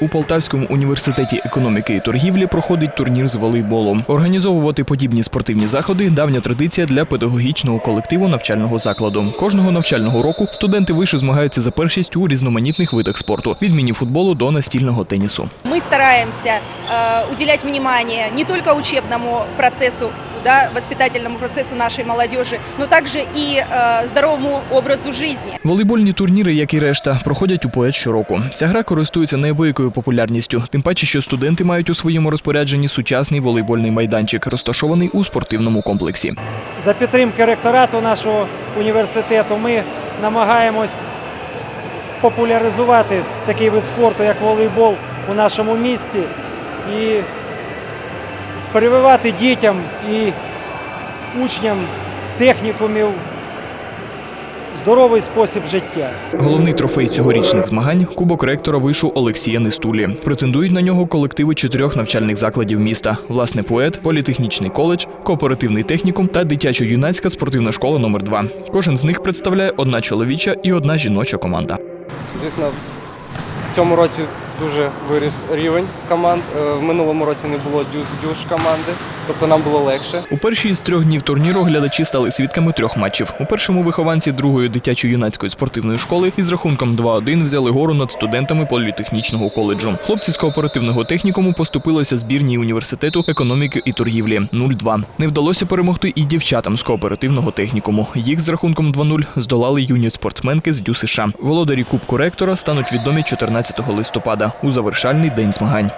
у Полтавському університеті економіки і торгівлі проходить турнір з волейболу. Організовувати подібні спортивні заходи давня традиція для педагогічного колективу навчального закладу. Кожного навчального року студенти вишу змагаються за першість у різноманітних видах спорту від міні-футболу до настільного тенісу. Мы стараемся э, уделять внимание не только учебному процессу, да, воспитательному процессу нашей молодежи, но также и э, здоровому образу жизни. Волейбольні турніри, як і решта, проходять у поет щороку. Ця гра користується неабиякою популярністю, тим паче, що студенти мають у своєму розпорядженні сучасний волейбольний майданчик, розташований у спортивному комплексі. За підтримки ректорату нашого університету ми намагаємось популяризувати такий вид спорту, як волейбол у нашому місті, і прививати дітям і учням технікумів здоровий спосіб життя. Головний трофей цьогорічних змагань кубок ректора вишу Олексія Нестулі. Претендують на нього колективи чотирьох навчальних закладів міста: власне поет, політехнічний коледж, кооперативний технікум та дитячо-юнацька спортивна школа номер 2 Кожен з них представляє одна чоловіча і одна жіноча команда. Звісно, в цьому році дуже виріс рівень команд. Е, В минулому році не було дюж, дюж команди, тобто нам було легше. У перші із трьох днів турніру глядачі стали свідками трьох матчів. У першому вихованці другої дитячо-юнацької спортивної школи із рахунком 2-1 взяли гору над студентами політехнічного коледжу. Хлопці з кооперативного технікуму поступилися збірній університету економіки і торгівлі 0-2. Не вдалося перемогти і дівчатам з кооперативного технікуму. Їх з рахунком 2-0 здолали юні спортсменки з ДЮ США. Володарі Кубку ректора стануть відомі 14 листопада у завершальний день змагань.